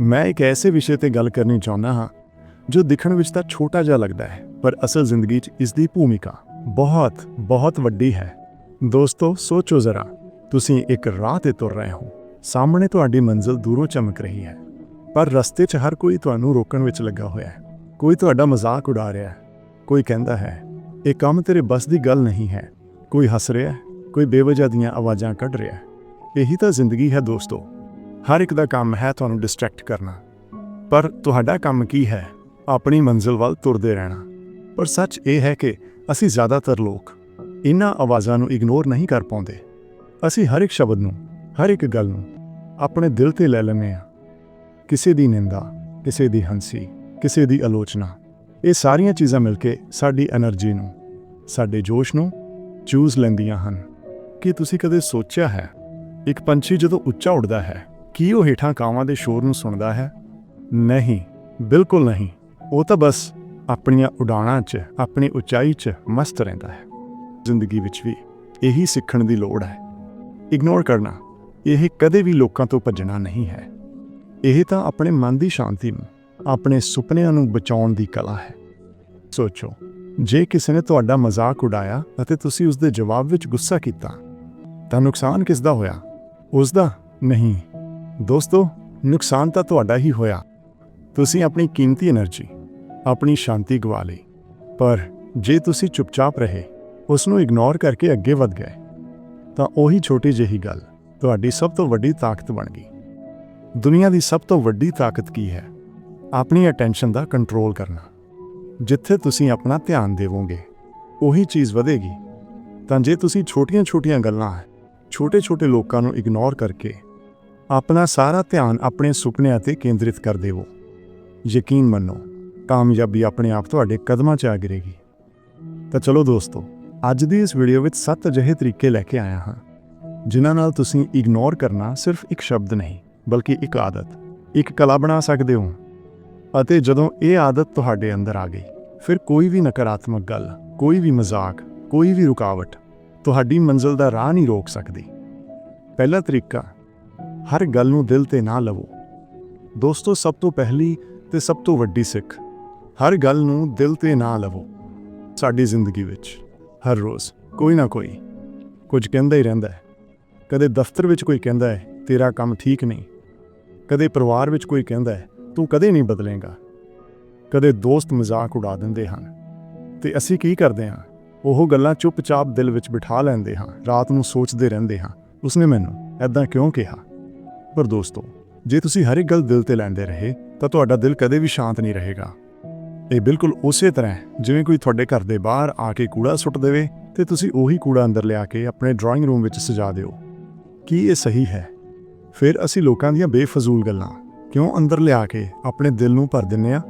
ਮੈਂ ਇੱਕ ਐਸੇ ਵਿਸ਼ੇ ਤੇ ਗੱਲ ਕਰਨੀ ਚਾਹੁੰਦਾ ਹਾਂ, ਜੋ ਦਿਖਣ ਵਿੱਚ ਤਾਂ ਛੋਟਾ ਜਿਹਾ ਲੱਗਦਾ ਹੈ, ਪਰ ਅਸਲ ਜ਼ਿੰਦਗੀ 'ਚ ਇਸ ਦੀ ਭੂਮਿਕਾ ਬਹੁਤ ਬਹੁਤ ਵੱਡੀ ਹੈ। ਦੋਸਤੋ, ਸੋਚੋ ਜ਼ਰਾ, ਤੁਸੀਂ ਇੱਕ ਰਾਹ ਤੇ ਤੁਰ ਰਹੇ ਹੋ, ਸਾਹਮਣੇ ਤੁਹਾਡੀ ਮੰਜ਼ਿਲ ਦੂਰੋਂ ਚਮਕ ਰਹੀ ਹੈ, ਪਰ ਰਸਤੇ 'ਚ ਹਰ ਕੋਈ ਤੁਹਾਨੂੰ ਰੋਕਣ ਵਿੱਚ ਲੱਗਾ ਹੋਇਆ ਹੈ। ਕੋਈ ਤੁਹਾਡਾ ਮਜ਼ਾਕ ਉਡਾ ਰਿਹਾ ਹੈ, ਕੋਈ ਕਹਿੰਦਾ ਹੈ, ਇਹ ਕੰਮ ਤੇਰੇ ਬਸ ਦੀ ਗੱਲ ਨਹੀਂ ਹੈ, ਕੋਈ ਹੱਸ ਰਿਹਾ ਹੈ, ਕੋਈ ਬੇਵਜ੍ਹਾ ਦੀਆਂ ਆਵਾਜ਼ਾਂ ਕੱਢ ਰਿਹਾ ਹੈ। ਇਹੀ ਤਾਂ ਜ਼ਿੰਦਗੀ ਹੈ ਦੋਸਤੋ। ਹਰ ਇੱਕ ਦਾ ਕੰਮ ਹੈ ਤੁਹਾਨੂੰ ਡਿਸਟਰੈਕਟ ਕਰਨਾ। ਪਰ ਤੁਹਾਡਾ ਕੰਮ ਕੀ ਹੈ? ਆਪਣੀ ਮੰਜ਼ਿਲ ਵੱਲ ਤੁਰਦੇ ਰਹਿਣਾ। ਪਰ ਸੱਚ ਇਹ ਹੈ ਕਿ ਅਸੀਂ ਜ਼ਿਆਦਾਤਰ ਲੋਕ ਇਨ੍ਹਾਂ ਆਵਾਜ਼ਾਂ ਨੂੰ ਇਗਨੋਰ ਨਹੀਂ ਕਰ ਪਾਉਂਦੇ। ਅਸੀਂ ਹਰ ਇੱਕ ਸ਼ਬਦ ਨੂੰ, ਹਰ ਇੱਕ ਗੱਲ ਨੂੰ ਆਪਣੇ ਦਿਲ ਤੇ ਲੈ ਲੈਂਦੇ ਆ ਕਿਸੇ ਦੀ ਨਿੰਦਾ, ਕਿਸੇ ਦੀ ਹੰਸੀ, ਕਿਸੇ ਦੀ ਆਲੋਚਨਾ, ਇਹ ਸਾਰੀਆਂ ਚੀਜ਼ਾਂ ਮਿਲ ਕੇ ਸਾਡੀ એનર્ਜੀ ਨੂੰ, ਸਾਡੇ ਜੋਸ਼ ਨੂੰ ਚੂਜ਼ ਲੈਂਦੀਆਂ ਹਨ। ਕਿ ਤੁਸੀਂ ਕਦੇ ਸੋਚਿਆ ਹੈ, ਇੱਕ ਪੰਛੀ ਜਦੋਂ ਉੱਚਾ ਉੱਡਦਾ ਹੈ ਕੀ ਉਹ ਹੇਠਾਂ ਕਾਵਾਂ ਦੇ ਸ਼ੋਰ ਨੂੰ ਸੁਣਦਾ ਹੈ? ਨਹੀਂ, ਬਿਲਕੁਲ ਨਹੀਂ। ਉਹ ਤਾਂ ਬਸ ਆਪਣੀਆਂ ਉਡਾਣਾਂ 'ਚ, ਆਪਣੀ ਉਚਾਈ 'ਚ ਮਸਤ ਰਹਿੰਦਾ ਹੈ। ਜ਼ਿੰਦਗੀ ਵਿੱਚ ਵੀ ਇਹੀ ਸਿੱਖਣ ਦੀ ਲੋੜ ਹੈ। ਇਗਨੋਰ ਕਰਨਾ, ਇਹ ਕਦੇ ਵੀ ਲੋਕਾਂ ਤੋਂ ਭੱਜਣਾ ਨਹੀਂ ਹੈ। ਇਹ ਤਾਂ ਆਪਣੇ ਮਨ ਦੀ ਸ਼ਾਂਤੀ ਨੂੰ, ਆਪਣੇ ਸੁਪਨਿਆਂ ਨੂੰ ਬਚਾਉਣ ਦੀ ਕਲਾ ਹੈ। ਸੋਚੋ, ਜੇ ਕਿਸੇ ਨੇ ਤੁਹਾਡਾ ਮਜ਼ਾਕ ਉਡਾਇਆ ਅਤੇ ਤੁਸੀਂ ਉਸ ਦੇ ਜਵਾਬ ਵਿੱਚ ਗੁੱਸਾ ਕੀਤਾ, ਤਾਂ ਨੁਕਸਾਨ ਕਿਸ ਦਾ ਹੋਇਆ? ਉਸ ਦਾ ਨਹੀਂ। ਦੋਸਤੋ, ਨੁਕਸਾਨ ਤਾਂ ਤੁਹਾਡਾ ਹੀ ਹੋਇਆ। ਤੁਸੀਂ ਆਪਣੀ ਕੀਮਤੀ એનર્ਜੀ, ਆਪਣੀ ਸ਼ਾਂਤੀ ਗਵਾ ਲਈ। ਪਰ ਜੇ ਤੁਸੀਂ ਚੁੱਪਚਾਪ ਰਹੇ ਉਸ ਨੂੰ ਇਗਨੋਰ ਕਰਕੇ ਅੱਗੇ ਵਧ ਗਏ, ਤਾਂ ਉਹੀ ਛੋਟੀ ਜਿਹੀ ਗੱਲ ਤੁਹਾਡੀ ਸਭ ਤੋਂ ਵੱਡੀ ਤਾਕਤ ਬਣ ਗਈ। ਦੁਨੀਆ ਦੀ ਸਭ ਤੋਂ ਵੱਡੀ ਤਾਕਤ ਕੀ ਹੈ? ਆਪਣੀ ਅਟੈਂਸ਼ਨ ਦਾ ਕੰਟਰੋਲ ਕਰਨਾ। ਜਿੱਥੇ ਤੁਸੀਂ ਆਪਣਾ ਧਿਆਨ ਦੇਵੋਗੇ, ਉਹੀ ਚੀਜ਼ ਵਧੇਗੀ। ਤਾਂ ਜੇ ਤੁਸੀਂ ਛੋਟੀਆਂ-ਛੋਟੀਆਂ ਗੱਲਾਂ, ਛੋਟੇ-ਛੋਟੇ ਲੋਕਾਂ ਨੂੰ ਇਗਨੋਰ ਕਰਕੇ ਆਪਣਾ ਸਾਰਾ ਧਿਆਨ ਆਪਣੇ ਸੁਪਨਿਆਂ ਤੇ ਕੇਂਦਰਿਤ ਕਰ ਦੇਵੋ। ਯਕੀਨ ਮੰਨੋ, ਕਾਮਯਾਬੀ ਆਪਣੇ ਆਪ ਤੁਹਾਡੇ ਕਦਮਾਂ 'ਚ ਆ ਗਿਰੇਗੀ। ਤਾਂ ਚਲੋ ਦੋਸਤੋ, ਅੱਜ ਦੀ ਇਸ ਵੀਡੀਓ ਵਿੱਚ ਸੱਤ ਅਜਿਹੇ ਤਰੀਕੇ ਲੈ ਕੇ ਆਇਆ ਹਾਂ, ਜਿਨ੍ਹਾਂ ਨਾਲ ਤੁਸੀਂ ਇਗਨੋਰ ਕਰਨਾ ਸਿਰਫ ਇੱਕ ਸ਼ਬਦ ਨਹੀਂ, ਬਲਕਿ ਇੱਕ ਆਦਤ, ਇੱਕ ਕਲਾ ਬਣਾ ਸਕਦੇ ਹੋ। ਅਤੇ ਜਦੋਂ ਇਹ ਆਦਤ ਤੁਹਾਡੇ ਅੰਦਰ ਆ ਗਈ, ਫਿਰ ਕੋਈ ਵੀ ਨਕਾਰਾਤਮਕ ਗੱਲ, ਕੋਈ ਵੀ ਮਜ਼ਾਕ, ਕੋਈ ਵੀ ਰੁਕਾਵਟ, ਤੁਹਾਡੀ ਮੰਜ਼ਿਲ ਦਾ ਰਾਹ ਨਹੀਂ ਰੋਕ ਸਕਦੀ। ਪਹਿਲਾ ਤਰੀਕਾ ਹਰ ਗੱਲ ਨੂੰ ਦਿਲ ਤੇ ਨਾ ਲਵੋ। ਦੋਸਤੋ, ਸਭ ਤੋਂ ਪਹਿਲੀ ਤੇ ਸਭ ਤੋਂ ਵੱਡੀ ਸਿੱਖ, ਹਰ ਗੱਲ ਨੂੰ ਦਿਲ ਤੇ ਨਾ ਲਵੋ ਸਾਡੀ ਜ਼ਿੰਦਗੀ ਵਿੱਚ, ਹਰ ਰੋਜ਼, ਕੋਈ ਨਾ ਕੋਈ। ਕੁਝ ਕਹਿੰਦਾ ਹੀ ਰਹਿੰਦਾ ਹੈ। ਕਦੇ ਦਫ਼ਤਰ ਵਿੱਚ ਕੋਈ ਕਹਿੰਦਾ ਹੈ, ਤੇਰਾ ਕੰਮ ਠੀਕ ਨਹੀਂ। ਕਦੇ ਪਰਿਵਾਰ ਵਿੱਚ ਕੋਈ ਕਹਿੰਦਾ ਹੈ, ਤੂੰ ਕਦੇ ਨਹੀਂ ਬਦਲੇਗਾ? ਕਦੇ ਦੋਸਤ ਮਜ਼ਾਕ ਉਡਾ ਦਿੰਦੇ ਹਨ। ਤੇ ਅਸੀਂ ਕੀ ਕਰਦੇ ਹਾਂ? ਉਹ ਗੱਲਾਂ ਚੁੱਪਚਾਪ ਦਿਲ ਵਿੱਚ ਬਿਠਾ ਲੈਂਦੇ ਹਾਂ, ਰਾਤ ਨੂੰ ਸੋਚਦੇ ਰਹਿੰਦੇ ਹਾਂ, ਉਸਨੇ ਮੈਨੂੰ ਐਦਾਂ ਕਿਉਂ ਕਿਹਾ? ਪਰ ਦੋਸਤੋ, ਜੇ ਤੁਸੀਂ ਹਰ ਇੱਕ ਗੱਲ ਦਿਲ ਤੇ ਲੈਂਦੇ ਰਹੇ, ਤਾਂ ਤੁਹਾਡਾ ਦਿਲ ਕਦੇ ਵੀ ਸ਼ਾਂਤ ਨਹੀਂ ਰਹੇਗਾ। ਇਹ ਬਿਲਕੁਲ ਉਸੇ ਤਰ੍ਹਾਂ ਜਿਵੇਂ ਕੋਈ ਤੁਹਾਡੇ ਘਰ ਦੇ ਬਾਹਰ ਆ ਕੇ ਕੂੜਾ ਸੁੱਟ ਦੇਵੇ, ਤੇ ਤੁਸੀਂ ਉਹੀ ਕੂੜਾ ਅੰਦਰ ਲਿਆ ਕੇ ਆਪਣੇ ਡਰਾਇੰਗ ਰੂਮ ਵਿੱਚ ਸਜਾ ਦਿਓ। ਕੀ ਇਹ ਸਹੀ ਹੈ? ਫਿਰ ਅਸੀਂ ਲੋਕਾਂ ਦੀਆਂ ਬੇਫਜ਼ੂਲ ਗੱਲਾਂ ਕਿਉਂ ਅੰਦਰ ਲਿਆ ਕੇ ਆਪਣੇ ਦਿਲ ਨੂੰ ਭਰ ਦਿੰਨੇ ਆ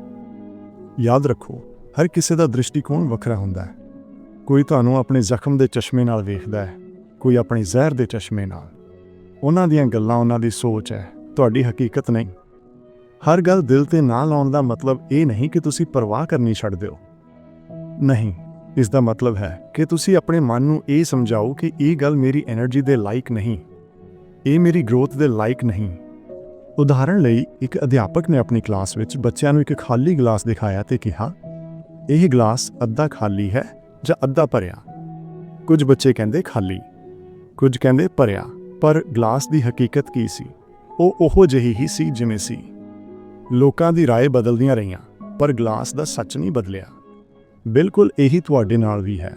ਯਾਦ ਰੱਖੋ, ਹਰ ਕਿਸੇ ਦਾ ਦ੍ਰਿਸ਼ਟੀਕੋਣ ਵੱਖਰਾ ਹੁੰਦਾ ਹੈ। ਕੋਈ ਤੁਹਾਨੂੰ ਆਪਣੇ ਜ਼ਖਮ ਦੇ ਚਸ਼ਮੇ ਨਾਲ ਵੇਖਦਾ ਹੈ, ਕੋਈ ਆਪਣੀ ਜ਼ਹਿਰ ਦੇ ਚਸ਼ਮੇ ਨਾਲ। ਉਹਨਾਂ ਦੀਆਂ ਗੱਲਾਂ ਉਹਨਾਂ ਦੀ ਸੋਚ ਹੈ, ਤੁਹਾਡੀ ਹਕੀਕਤ ਨਹੀਂ। ਹਰ ਗੱਲ ਦਿਲ ਤੇ ਨਾ ਲਾਉਣ ਦਾ ਮਤਲਬ ਇਹ ਨਹੀਂ ਕਿ ਤੁਸੀਂ ਪਰਵਾਹ ਕਰਨੀ ਛੱਡ ਦਿਓ। ਨਹੀਂ, ਇਸ ਦਾ ਮਤਲਬ ਹੈ ਕਿ ਤੁਸੀਂ ਆਪਣੇ ਮਨ ਨੂੰ ਇਹ ਸਮਝਾਓ ਕਿ ਇਹ ਗੱਲ ਮੇਰੀ એનર્ਜੀ ਦੇ ਲਾਇਕ ਨਹੀਂ। ਇਹ ਮੇਰੀ ਗਰੋਥ ਦੇ ਲਾਇਕ ਨਹੀਂ। ਉਦਾਹਰਣ ਲਈ, ਇੱਕ ਅਧਿਆਪਕ ਨੇ ਆਪਣੀ ਕਲਾਸ ਵਿੱਚ ਬੱਚਿਆਂ ਨੂੰ ਇੱਕ ਖਾਲੀ ਗਲਾਸ ਦਿਖਾਇਆ ਤੇ ਕਿਹਾ, ਇਹ ਗਲਾਸ ਅੱਧਾ ਖਾਲੀ ਹੈ ਜਾਂ ਅੱਧਾ ਭਰਿਆ? ਕੁਝ ਬੱਚੇ ਕਹਿੰਦੇ, ਖਾਲੀ। ਕੁਝ ਕਹਿੰਦੇ, ਭਰਿਆ। ਪਰ ਗਲਾਸ ਦੀ ਹਕੀਕਤ ਕੀ ਸੀ ਉਹ ਉਹੋ ਜਿਹੀ ਹੀ ਸੀ ਜਿਵੇਂ ਸੀ ਲੋਕਾਂ ਦੀ رائے ਬਦਲਦੀਆਂ ਰਹੀਆਂ ਪਰ ਗਲਾਸ ਦਾ ਸੱਚ ਨਹੀਂ ਬਦਲਿਆ ਬਿਲਕੁਲ ਇਹੀ ਤੁਹਾਡੇ ਨਾਲ ਵੀ ਹੈ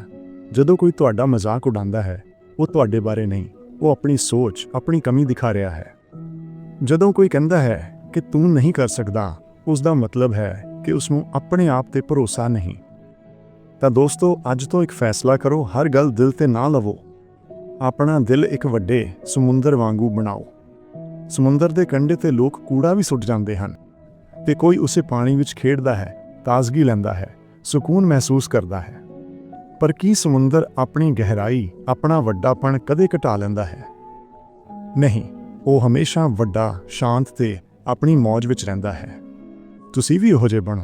ਜਦੋਂ ਕੋਈ ਤੁਹਾਡਾ ਮਜ਼ਾਕ ਉਡਾਉਂਦਾ ਹੈ ਉਹ ਤੁਹਾਡੇ ਬਾਰੇ ਨਹੀਂ ਉਹ ਆਪਣੀ ਸੋਚ ਆਪਣੀ ਕਮੀ ਦਿਖਾ ਰਿਹਾ ਹੈ ਜਦੋਂ ਕੋਈ ਕਹਿੰਦਾ ਹੈ ਕਿ ਤੂੰ ਨਹੀਂ ਕਰ ਸਕਦਾ ਉਸ ਦਾ ਮਤਲਬ ਹੈ ਕਿ ਉਸ ਨੂੰ ਆਪਣੇ ਆਪ ਤੇ ਭਰੋਸਾ ਨਹੀਂ ਤਾਂ ਦੋਸਤੋ ਅੱਜ ਤੋਂ ਇੱਕ ਫੈਸਲਾ ਕਰੋ ਹਰ ਗੱਲ ਦਿਲ ਤੇ ਨਾ ਲਵੋ ਆਪਣਾ ਦਿਲ ਇੱਕ ਵੱਡੇ ਸਮੁੰਦਰ ਵਾਂਗੂ ਬਣਾਓ। ਸਮੁੰਦਰ ਦੇ ਕੰਢੇ ਤੇ ਲੋਕ ਕੂੜਾ ਵੀ ਸੁੱਟ ਜਾਂਦੇ ਹਨ ਤੇ ਕੋਈ ਉਸੇ ਪਾਣੀ ਵਿੱਚ ਖੇਡਦਾ ਹੈ, ਤਾਜ਼ਗੀ ਲੈਂਦਾ ਹੈ, ਸਕੂਨ ਮਹਿਸੂਸ ਕਰਦਾ ਹੈ। ਪਰ ਕੀ ਸਮੁੰਦਰ ਆਪਣੀ ਗਹਿਰਾਈ, ਆਪਣਾ ਵੱਡਾਪਣ ਕਦੇ ਘਟਾ ਲੈਂਦਾ ਹੈ? ਨਹੀਂ, ਉਹ ਹਮੇਸ਼ਾ ਵੱਡਾ, ਸ਼ਾਂਤ ਤੇ ਆਪਣੀ ਮौज ਵਿੱਚ ਰਹਿੰਦਾ ਹੈ। ਤੁਸੀਂ ਵੀ ਉਹੋ ਜਿਹੇ ਬਣੋ।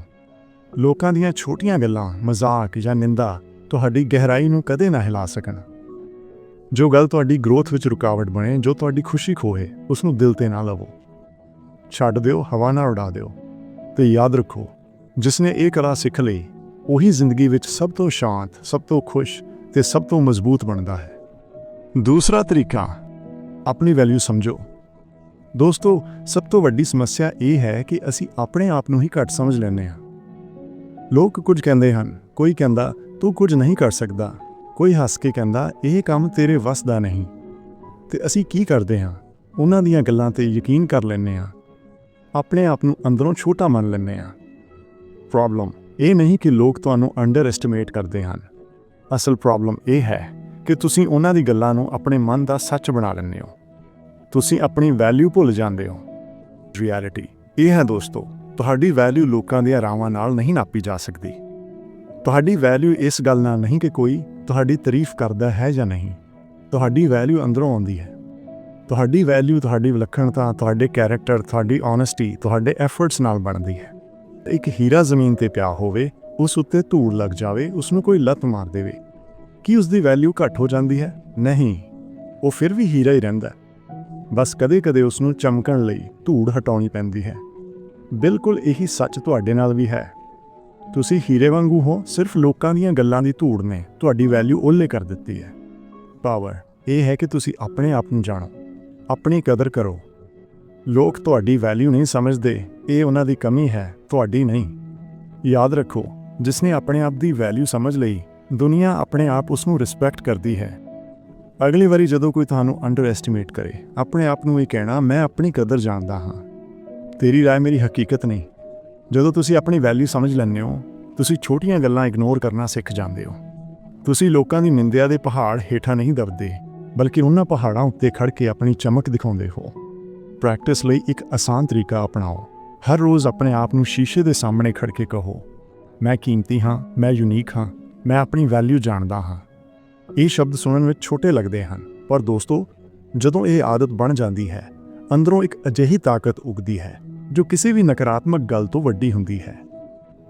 ਲੋਕਾਂ ਦੀਆਂ ਛੋਟੀਆਂ ਗੱਲਾਂ, ਮਜ਼ਾਕ ਜਾਂ ਨਿੰਦਾ ਤੁਹਾਡੀ ਗਹਿਰਾਈ ਨੂੰ ਕਦੇ ਨਾ ਹਿਲਾ ਸਕਣ। ਜੋ ਗੱਲ ਤੁਹਾਡੀ ਗਰੋਥ ਵਿੱਚ ਰੁਕਾਵਟ ਬਣੇ, ਜੋ ਤੁਹਾਡੀ ਖੁਸ਼ੀ ਖੋਹੇ ਉਸ ਨੂੰ ਦਿਲ ਤੇ ਨਾ ਲਵੋ। ਛੱਡ ਦਿਓ, ਹਵਾ ਨਾਲ ਉਡਾ ਦਿਓ, ਤੇ ਯਾਦ ਰੱਖੋ, ਜਿਸਨੇ ਇਹ ਕਲਾ ਸਿੱਖ ਲਈ, ਉਹੀ ਜ਼ਿੰਦਗੀ ਵਿੱਚ ਸਭ ਤੋਂ ਸ਼ਾਂਤ, ਸਭ ਤੋਂ ਖੁਸ਼ ਤੇ ਸਭ ਤੋਂ ਮਜ਼ਬੂਤ ਬਣਦਾ ਹੈ। ਦੂਸਰਾ ਤਰੀਕਾ, ਆਪਣੀ ਵੈਲਿਊ ਸਮਝੋ। ਦੋਸਤੋ, ਸਭ ਤੋਂ ਵੱਡੀ ਸਮੱਸਿਆ ਇਹ ਹੈ ਕਿ ਅਸੀਂ ਆਪਣੇ ਆਪ ਨੂੰ ਹੀ ਘੱਟ ਸਮਝ ਲੈਂਦੇ ਹਾਂ। ਲੋਕ ਕੁਝ ਕਹਿੰਦੇ ਹਨ, ਕੋਈ ਕਹਿੰਦਾ, ਤੂੰ ਕੁਝ ਨਹੀਂ ਕਰ ਸਕਦਾ। ਕੋਈ ਹੱਸ ਕੇ ਕਹਿੰਦਾ, ਇਹ ਕੰਮ ਤੇਰੇ ਵੱਸ ਦਾ ਨਹੀਂ। ਤੇ ਅਸੀਂ ਕੀ ਕਰਦੇ ਹਾਂ? ਉਹਨਾਂ ਦੀਆਂ ਗੱਲਾਂ ਤੇ ਯਕੀਨ ਕਰ ਲੈਂਦੇ ਹਾਂ। ਆਪਣੇ ਆਪ ਨੂੰ ਅੰਦਰੋਂ ਛੋਟਾ ਮੰਨ ਲੈਂਦੇ ਹਾਂ। ਪ੍ਰੋਬਲਮ ਇਹ ਨਹੀਂ ਕਿ ਲੋਕ ਤੁਹਾਨੂੰ ਅੰਡਰ ਐਸਟੀਮੇਟ ਕਰਦੇ ਹਨ। ਅਸਲ ਪ੍ਰੋਬਲਮ ਇਹ ਹੈ ਕਿ ਤੁਸੀਂ ਉਹਨਾਂ ਦੀ ਗੱਲਾਂ ਨੂੰ ਆਪਣੇ ਮਨ ਦਾ ਸੱਚ ਬਣਾ ਲੈਂਦੇ ਹੋ। ਤੁਸੀਂ ਆਪਣੀ ਵੈਲਿਊ ਭੁੱਲ ਜਾਂਦੇ ਹੋ। ਰਿਐਲਿਟੀ ਇਹ ਹੈ ਦੋਸਤੋ, ਤੁਹਾਡੀ ਵੈਲਿਊ ਲੋਕਾਂ ਦੀਆਂ ਰਾਵਾਂ ਨਾਲ ਨਹੀਂ ਨਾਪੀ ਜਾ ਸਕਦੀ। ਤੁਹਾਡੀ ਵੈਲਿਊ ਇਸ ਗੱਲ ਨਾਲ ਨਹੀਂ ਕਿ ਕੋਈ ਤੁਹਾਡੀ ਤਾਰੀਫ ਕਰਦਾ ਹੈ ਜਾਂ ਨਹੀਂ? ਤੁਹਾਡੀ ਵੈਲਿਊ ਅੰਦਰੋਂ ਆਉਂਦੀ ਹੈ। ਤੁਹਾਡੀ ਵੈਲਿਊ ਤੁਹਾਡੀ ਵਿਲੱਖਣਤਾ, ਤੁਹਾਡੇ ਕੈਰੈਕਟਰ ਤੁਹਾਡੀ ਓਨੈਸਟੀ ਤੁਹਾਡੇ ਐਫਰਟਸ ਨਾਲ ਬਣਦੀ ਹੈ। ਇੱਕ ਹੀਰਾ ਜ਼ਮੀਨ ਤੇ ਪਿਆ ਹੋਵੇ, ਉਸ ਉੱਤੇ ਧੂੜ ਲੱਗ ਜਾਵੇ ਉਸ ਨੂੰ ਕੋਈ ਲੱਤ ਮਾਰ ਦੇਵੇ, ਕੀ ਉਸ ਦੀ ਵੈਲਿਊ ਘੱਟ ਹੋ ਜਾਂਦੀ ਹੈ? ਨਹੀਂ। ਉਹ ਫਿਰ ਵੀ ਹੀਰਾ ਹੀ ਰਹਿੰਦਾ ਬਸ ਕਦੇ-ਕਦੇ ਉਸ ਨੂੰ ਚਮਕਣ ਲਈ ਧੂੜ ਹਟਾਉਣੀ ਪੈਂਦੀ ਹੈ। ਬਿਲਕੁਲ ਇਹੀ ਸੱਚ ਤੁਹਾਡੇ ਨਾਲ ਵੀ ਹੈ। ਤੁਸੀਂ ਹੀਰੇ ਵਾਂਗੂ ਹੋ, ਸਿਰਫ ਲੋਕਾਂ ਦੀਆਂ ਗੱਲਾਂ ਦੀ ਧੂੜ ਨੇ। ਤੁਹਾਡੀ ਵੈਲਿਊ ਓਲੇ ਕਰ ਦਿੱਤੀ ਹੈ। ਪਾਵਰ ਇਹ ਹੈ ਕਿ ਤੁਸੀਂ ਆਪਣੇ ਆਪ ਨੂੰ ਜਾਣੋ। ਆਪਣੀ ਕਦਰ ਕਰੋ। ਲੋਕ ਤੁਹਾਡੀ ਵੈਲਿਊ ਨਹੀਂ ਸਮਝਦੇ। ਇਹ ਉਹਨਾਂ ਦੀ ਕਮੀ ਹੈ, ਤੁਹਾਡੀ ਨਹੀਂ। ਯਾਦ ਰੱਖੋ, ਜਿਸਨੇ ਆਪਣੇ ਆਪ ਦੀ ਵੈਲਿਊ ਸਮਝ ਲਈ, ਦੁਨੀਆ ਆਪਣੇ ਆਪ ਉਸ ਨੂੰ ਰਿਸਪੈਕਟ ਕਰਦੀ ਹੈ। ਅਗਲੀ ਵਾਰੀ ਜਦੋਂ ਕੋਈ ਤੁਹਾਨੂੰ ਅੰਡਰ ਐਸਟੀਮੇਟ ਕਰੇ, ਆਪਣੇ ਆਪ ਨੂੰ ਇਹ ਕਹਿਣਾ, ਮੈਂ ਆਪਣੀ ਕਦਰ ਜਾਣਦਾ ਹਾਂ। ਤੇਰੀ ਰਾਏ ਮੇਰੀ ਹਕੀਕਤ ਨਹੀਂ। ਜਦੋਂ ਤੁਸੀਂ ਆਪਣੀ ਵੈਲਿਊ ਸਮਝ ਲੈਂਦੇ ਹੋ, ਤੁਸੀਂ ਛੋਟੀਆਂ ਗੱਲਾਂ ਇਗਨੋਰ ਕਰਨਾ ਸਿੱਖ ਜਾਂਦੇ ਹੋ। ਤੁਸੀਂ ਲੋਕਾਂ ਦੀ ਨਿੰਦਿਆ ਦੇ ਪਹਾੜ ਹੇਠਾਂ ਨਹੀਂ ਦਬਦੇ, ਬਲਕਿ ਉਹਨਾਂ ਪਹਾੜਾਂ ਉੱਤੇ ਖੜ ਕੇ ਆਪਣੀ ਚਮਕ ਦਿਖਾਉਂਦੇ ਹੋ। ਪ੍ਰੈਕਟਿਸ ਲਈ ਇੱਕ ਆਸਾਨ ਤਰੀਕਾ ਅਪਣਾਓ। ਹਰ ਰੋਜ਼ ਆਪਣੇ ਆਪ ਨੂੰ ਸ਼ੀਸ਼ੇ ਦੇ ਸਾਹਮਣੇ ਖੜ ਕੇ ਕਹੋ, ਮੈਂ ਕੀਮਤੀ ਹਾਂ, ਮੈਂ ਯੂਨੀਕ ਹਾਂ, ਮੈਂ ਆਪਣੀ ਵੈਲਿਊ ਜਾਣਦਾ ਹਾਂ। ਇਹ ਸ਼ਬਦ ਸੁਣਨ ਵਿੱਚ ਛੋਟੇ ਲੱਗਦੇ ਹਨ, ਪਰ ਦੋਸਤੋ, ਜਦੋਂ ਇਹ ਆਦਤ ਬਣ ਜਾਂਦੀ ਹੈ, ਅੰਦਰੋਂ ਇੱਕ ਅਜਿਹੀ ਤਾਕਤ ਉਗਦੀ ਹੈ ਜੋ ਕਿਸੇ ਵੀ ਨਕਾਰਾਤਮਕ ਗੱਲ ਤੋਂ ਵੱਡੀ ਹੁੰਦੀ ਹੈ।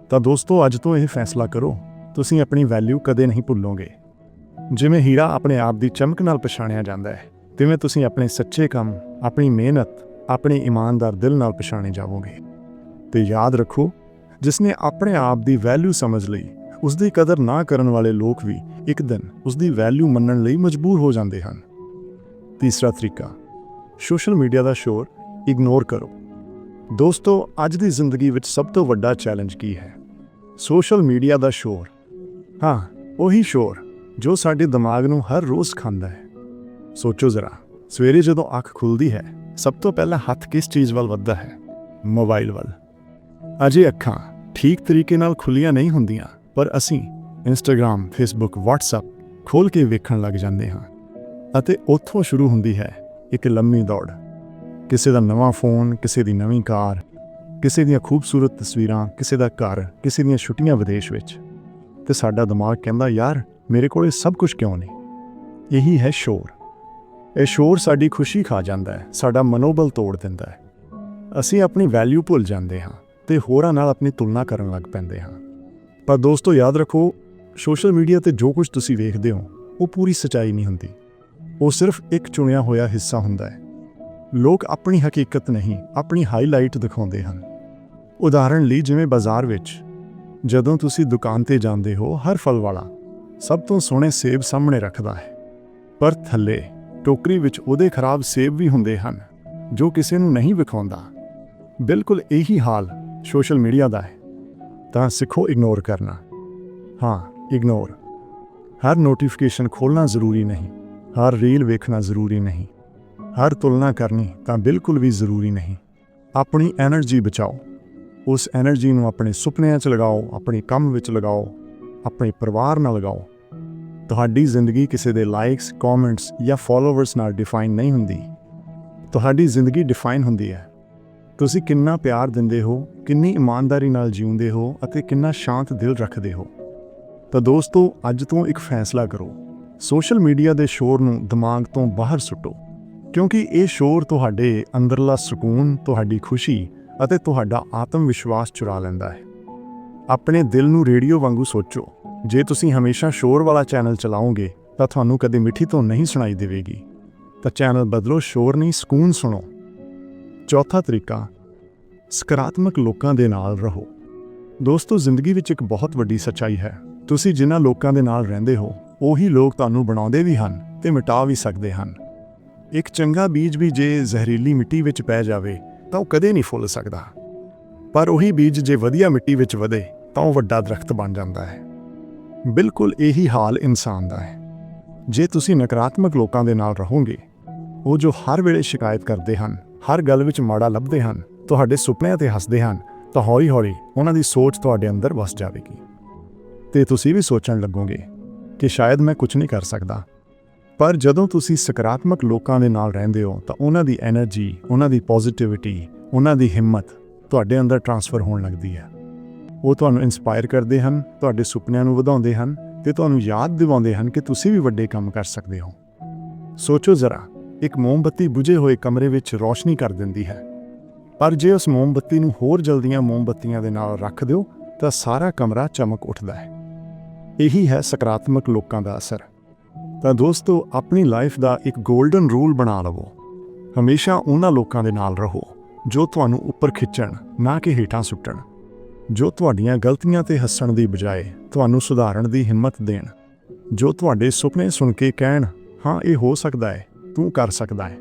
ਤਾਂ ਦੋਸਤੋ, ਅੱਜ ਤੋਂ ਇਹ ਫੈਸਲਾ ਕਰੋ, ਤੁਸੀਂ ਆਪਣੀ ਵੈਲਿਊ ਕਦੇ ਨਹੀਂ ਭੁੱਲੋਗੇ। ਜਿਵੇਂ ਹੀਰਾ ਆਪਣੇ ਆਪ ਦੀ ਚਮਕ ਨਾਲ ਪਛਾਣਿਆ ਜਾਂਦਾ ਹੈ, ਤਿਵੇਂ ਤੁਸੀਂ ਆਪਣੇ ਸੱਚੇ ਕੰਮ, ਆਪਣੀ ਮਿਹਨਤ, ਆਪਣੇ ਇਮਾਨਦਾਰ ਦਿਲ ਨਾਲ ਪਛਾਣੇ ਜਾਵੋਗੇ। ਤੇ ਯਾਦ ਰੱਖੋ, ਜਿਸਨੇ ਆਪਣੇ ਆਪ ਦੀ ਵੈਲਿਊ ਸਮਝ ਲਈ ਉਸ ਦੀ ਕਦਰ ਨਾ ਕਰਨ ਵਾਲੇ ਲੋਕ ਵੀ ਇੱਕ ਦਿਨ ਉਸ ਦੀ ਵੈਲਿਊ ਮੰਨਣ ਲਈ ਮਜਬੂਰ ਹੋ ਜਾਂਦੇ ਹਨ। ਤੀਸਰਾ ਤਰੀਕਾ, ਸੋਸ਼ਲ ਮੀਡੀਆ ਦਾ ਸ਼ੋਰ ਇਗਨੋਰ ਕਰੋ। ਦੋਸਤੋ, ਅੱਜ ਦੀ ਜ਼ਿੰਦਗੀ ਵਿੱਚ ਸਭ ਤੋਂ ਵੱਡਾ ਚੈਲੰਜ ਕੀ ਹੈ? ਸੋਸ਼ਲ ਮੀਡੀਆ ਦਾ ਸ਼ੋਰ। ਹਾਂ, ਉਹੀ ਸ਼ੋਰ ਜੋ ਸਾਡੇ ਦਿਮਾਗ ਨੂੰ ਹਰ ਰੋਜ਼ ਖਾਂਦਾ ਹੈ। ਸੋਚੋ ਜ਼ਰਾ, ਸਵੇਰੇ ਜਦੋਂ ਅੱਖ ਖੁੱਲਦੀ ਹੈ, ਸਭ ਤੋਂ ਪਹਿਲਾਂ ਹੱਥ ਕਿਸ ਚੀਜ਼ ਵੱਲ ਵੱਧਦਾ ਹੈ? ਮੋਬਾਈਲ ਵੱਲ। ਅਜੇ ਅੱਖਾਂ ਠੀਕ ਤਰੀਕੇ ਨਾਲ ਖੁੱਲੀਆਂ ਨਹੀਂ ਹੁੰਦੀਆਂ, ਪਰ ਅਸੀਂ ਇੰਸਟਾਗ੍ਰam ਫੇਸਬੁੱਕ WhatsApp ਖੋਲ ਕੇ ਵੇਖਣ ਲੱਗ ਜਾਂਦੇ ਹਾਂ। ਅਤੇ ਉੱਥੋਂ ਸ਼ੁਰੂ ਹੁੰਦੀ ਹੈ ਇੱਕ ਲੰਮੀ ਦੌੜ। ਕਿਸੇ ਦਾ ਨਵਾਂ ਫੋਨ, ਕਿਸੇ ਦੀ ਨਵੀਂ ਕਾਰ, ਕਿਸੇ ਦੀਆਂ ਖੂਬਸੂਰਤ ਤਸਵੀਰਾਂ, ਕਿਸੇ ਦਾ ਘਰ, ਕਿਸੇ ਦੀਆਂ ਛੁੱਟੀਆਂ ਵਿਦੇਸ਼ ਵਿੱਚ। ਤੇ ਸਾਡਾ ਦਿਮਾਗ ਕਹਿੰਦਾ, ਯਾਰ, ਮੇਰੇ ਕੋਲ ਇਹ ਸਭ ਕੁਝ ਕਿਉਂ ਨਹੀਂ? ਇਹੀ ਹੈ ਸ਼ੋਰ। ਇਹ ਸ਼ੋਰ ਸਾਡੀ ਖੁਸ਼ੀ ਖਾ ਜਾਂਦਾ ਹੈ, ਸਾਡਾ ਮਨੋਬਲ ਤੋੜ ਦਿੰਦਾ ਹੈ। ਅਸੀਂ ਆਪਣੀ ਵੈਲਿਊ ਭੁੱਲ ਜਾਂਦੇ ਹਾਂ ਤੇ ਹੋਰਾਂ ਨਾਲ ਆਪਣੀ ਤੁਲਨਾ ਕਰਨ ਲੱਗ ਪੈਂਦੇ ਹਾਂ। ਪਰ ਦੋਸਤੋ, ਯਾਦ ਰੱਖੋ ਸੋਸ਼ਲ ਮੀਡੀਆ ਤੇ ਜੋ ਕੁਝ ਤੁਸੀਂ ਵੇਖਦੇ ਹੋ, ਉਹ ਪੂਰੀ ਸਚਾਈ ਨਹੀਂ ਹੁੰਦੀ। ਉਹ ਸਿਰਫ ਇੱਕ ਚੁਣਿਆ ਹੋਇਆ ਹਿੱਸਾ ਹੁੰਦਾ ਹੈ। ਲੋਕ ਆਪਣੀ ਹਕੀਕਤ ਨਹੀਂ, ਆਪਣੀ ਹਾਈਲਾਈਟ ਦਿਖਾਉਂਦੇ ਹਨ। ਉਦਾਹਰਣ ਲਈ ਜਿਵੇਂ ਬਾਜ਼ਾਰ ਵਿੱਚ, ਜਦੋਂ ਤੁਸੀਂ ਦੁਕਾਨ ਤੇ ਜਾਂਦੇ ਹੋ, ਹਰ ਫਲ ਵਾਲਾ ਸਭ ਤੋਂ ਸੋਹਣੇ ਸੇਬ ਸਾਹਮਣੇ ਰੱਖਦਾ ਹੈ। ਪਰ ਥੱਲੇ ਟੋਕਰੀ ਵਿੱਚ ਉਹਦੇ ਖਰਾਬ ਸੇਬ ਵੀ ਹੁੰਦੇ ਹਨ, ਜੋ ਕਿਸੇ ਨੂੰ ਨਹੀਂ ਵਿਖਾਉਂਦਾ। ਬਿਲਕੁਲ ਇਹੀ ਹਾਲ ਸੋਸ਼ਲ ਮੀਡੀਆ ਦਾ ਹੈ। ਤਾਂ ਸਿੱਖੋ ਇਗਨੋਰ ਕਰਨਾ। ਹਾਂ ਇਗਨੋਰ ਹਰ ਨੋਟੀਫਿਕੇਸ਼ਨ ਖੋਲਣਾ ਜ਼ਰੂਰੀ ਨਹੀਂ, ਹਰ ਰੀਲ ਵੇਖਣਾ ਜ਼ਰੂਰੀ ਨਹੀਂ। ਹਰ ਤੁਲਨਾ ਕਰਨੀ ਤਾਂ ਬਿਲਕੁਲ ਵੀ ਜ਼ਰੂਰੀ ਨਹੀਂ। ਆਪਣੀ એનર્ਜੀ ਬਚਾਓ। ਉਸ એનર્ਜੀ ਨੂੰ ਆਪਣੇ ਸੁਪਨਿਆਂ 'ਚ ਲਗਾਓ, ਆਪਣੇ ਕੰਮ ਵਿੱਚ ਲਗਾਓ, ਆਪਣੇ ਪਰਿਵਾਰ ਨਾਲ ਲਗਾਓ। ਤੁਹਾਡੀ ਜ਼ਿੰਦਗੀ ਕਿਸੇ ਦੇ ਲਾਈਕਸ ਕਮੈਂਟਸ ਜਾਂ ਫਾਲੋਅਰਸ ਨਾਲ ਡਿਫਾਈਨ ਨਹੀਂ ਹੁੰਦੀ। ਤੁਹਾਡੀ ਜ਼ਿੰਦਗੀ ਡਿਫਾਈਨ ਹੁੰਦੀ ਹੈ। ਤੁਸੀਂ ਕਿੰਨਾ ਪਿਆਰ ਦਿੰਦੇ ਹੋ, ਕਿੰਨੀ ਇਮਾਨਦਾਰੀ ਨਾਲ ਜੀਉਂਦੇ ਹੋ ਅਤੇ ਕਿੰਨਾ ਸ਼ਾਂਤ ਦਿਲ ਰੱਖਦੇ ਹੋ। ਤਾਂ ਦੋਸਤੋ, ਅੱਜ ਤੋਂ ਇੱਕ ਫੈਸਲਾ ਕਰੋ। ਸੋਸ਼ਲ ਮੀਡੀਆ ਦੇ ਸ਼ੋਰ ਨੂੰ ਦਿਮਾਗ ਤੋਂ ਬਾਹਰ ਸੁੱਟੋ। ਕਿਉਂਕਿ ਇਹ ਸ਼ੋਰ ਤੁਹਾਡੇ ਅੰਦਰਲਾ ਸਕੂਨ, ਤੁਹਾਡੀ ਖੁਸ਼ੀ ਅਤੇ ਤੁਹਾਡਾ ਆਤਮ ਵਿਸ਼ਵਾਸ ਚੁਰਾ ਲੈਂਦਾ ਹੈ। ਆਪਣੇ ਦਿਲ ਨੂੰ ਰੇਡੀਓ ਵਾਂਗੂ ਸੋਚੋ। ਜੇ ਤੁਸੀਂ ਹਮੇਸ਼ਾ ਸ਼ੋਰ ਵਾਲਾ ਚੈਨਲ ਚਲਾਓਗੇ, ਤਾਂ ਤੁਹਾਨੂੰ ਕਦੇ ਮਿੱਠੀ ਤੋਂ ਨਹੀਂ ਸੁਣਾਈ ਦੇਵੇਗੀ। ਤਾਂ ਚੈਨਲ ਬਦਲੋ, ਸ਼ੋਰ ਨਹੀਂ, ਸਕੂਨ ਸੁਣੋ। ਚੌਥਾ ਤਰੀਕਾ, ਸਕਾਰਾਤਮਕ ਲੋਕਾਂ ਦੇ ਨਾਲ ਰਹੋ। ਦੋਸਤੋ, ਜ਼ਿੰਦਗੀ ਵਿੱਚ ਇੱਕ ਬਹੁਤ ਵੱਡੀ ਸੱਚਾਈ ਹੈ। ਤੁਸੀਂ ਜਿਨ੍ਹਾਂ ਲੋਕਾਂ ਦੇ ਨਾਲ ਰਹਿੰਦੇ ਹੋ, ਉਹੀ ਲੋਕ ਤੁਹਾਨੂੰ ਬਣਾਉਂਦੇ ਵੀ ਹਨ ਤੇ ਮਿਟਾ ਵੀ ਸਕਦੇ ਹਨ। ਇੱਕ ਚੰਗਾ ਬੀਜ ਵੀ ਜੇ ਜ਼ਹਿਰੀਲੀ ਮਿੱਟੀ ਵਿੱਚ ਪੈ ਜਾਵੇ, ਤਾਂ ਉਹ ਕਦੇ ਨਹੀਂ ਫੁੱਲ ਸਕਦਾ। ਪਰ ਉਹੀ ਬੀਜ ਜੇ ਵਧੀਆ ਮਿੱਟੀ ਵਿੱਚ ਵਧੇ, ਤਾਂ ਉਹ ਵੱਡਾ ਦਰਖਤ ਬਣ ਜਾਂਦਾ ਹੈ। ਬਿਲਕੁਲ ਇਹੀ ਹਾਲ ਇਨਸਾਨ ਦਾ ਹੈ। ਜੇ ਤੁਸੀਂ ਨਕਾਰਾਤਮਕ ਲੋਕਾਂ ਦੇ ਨਾਲ ਰਹੋਗੇ, ਉਹ ਜੋ ਹਰ ਵੇਲੇ ਸ਼ਿਕਾਇਤ ਕਰਦੇ ਹਨ, ਹਰ ਗੱਲ ਵਿੱਚ ਮਾੜਾ ਲੱਭਦੇ ਹਨ, ਤੁਹਾਡੇ ਸੁਪਨਿਆਂ ਤੇ ਹੱਸਦੇ ਹਨ, ਤਾਂ ਹੌਲੀ-ਹੌਲੀ ਉਹਨਾਂ ਦੀ ਸੋਚ ਤੁਹਾਡੇ ਅੰਦਰ ਵਸ ਜਾਵੇਗੀ। ਤੇ ਤੁਸੀਂ ਵੀ ਸੋਚਣ ਲੱਗੋਗੇ ਕਿ ਸ਼ਾਇਦ ਮੈਂ ਕੁਝ ਨਹੀਂ ਕਰ ਸਕਦਾ ਪਰ ਜਦੋਂ ਤੁਸੀਂ ਸਕਾਰਾਤਮਕ ਲੋਕਾਂ ਦੇ ਨਾਲ ਰਹਿੰਦੇ ਹੋ, ਤਾਂ ਉਹਨਾਂ ਦੀ એનર્ਜੀ ਉਹਨਾਂ ਦੀ ਪੋਜ਼ਿਟਿਵਿਟੀ ਉਹਨਾਂ ਦੀ ਹਿੰਮਤ ਤੁਹਾਡੇ ਅੰਦਰ ਟਰਾਂਸਫਰ ਹੋਣ ਲੱਗਦੀ ਹੈ। ਉਹ ਤੁਹਾਨੂੰ ਇਨਸਪਾਇਰ ਕਰਦੇ ਹਨ, ਤੁਹਾਡੇ ਸੁਪਨਿਆਂ ਨੂੰ ਵਧਾਉਂਦੇ ਹਨ ਤੇ ਤੁਹਾਨੂੰ ਯਾਦ ਦਿਵਾਉਂਦੇ ਹਨ ਕਿ ਤੁਸੀਂ ਵੀ ਵੱਡੇ ਕੰਮ ਕਰ ਸਕਦੇ ਹੋ। ਸੋਚੋ ਜ਼ਰਾ, ਇੱਕ ਮੋਮਬੱਤੀ ਬੁਝੇ ਹੋਏ ਕਮਰੇ ਵਿੱਚ ਰੋਸ਼ਨੀ ਕਰ ਦਿੰਦੀ ਹੈ। ਪਰ ਜੇ ਉਸ ਮੋਮਬੱਤੀ ਨੂੰ ਹੋਰ ਜਲਦੀਆਂ ਮੋਮਬੱਤੀਆਂ ਦੇ ਨਾਲ ਰੱਖ ਦਿਓ, ਤਾਂ ਸਾਰਾ ਕਮਰਾ ਚਮਕ ਉੱਠਦਾ ਹੈ। ਇਹੀ ਹੈ ਸਕਾਰਾਤਮਕ ਲੋਕਾਂ ਦਾ ਅਸਰ। ਤਾਂ ਦੋਸਤੋ, ਆਪਣੀ ਲਾਈਫ ਦਾ ਇੱਕ 골ਡਨ ਰੂਲ ਬਣਾ ਲਵੋ। ਹਮੇਸ਼ਾ ਉਹਨਾਂ ਲੋਕਾਂ ਦੇ ਨਾਲ ਰਹੋ, ਜੋ ਤੁਹਾਨੂੰ ਉੱਪਰ ਖਿੱਚਣ, ਨਾ ਕਿ ਹੇਠਾਂ ਸੁੱਟਣ। ਜੋ ਤੁਹਾਡੀਆਂ ਗਲਤੀਆਂ ਤੇ ਹੱਸਣ ਦੀ ਬਜਾਏ ਤੁਹਾਨੂੰ ਸੁਧਾਰਨ ਦੀ ਹਿੰਮਤ ਦੇਣ। ਜੋ ਤੁਹਾਡੇ ਸੁਪਨੇ ਸੁਣ ਕੇ ਕਹਿਣ, ਹਾਂ, ਇਹ ਹੋ ਸਕਦਾ ਹੈ, ਤੂੰ ਕਰ ਸਕਦਾ ਹੈ।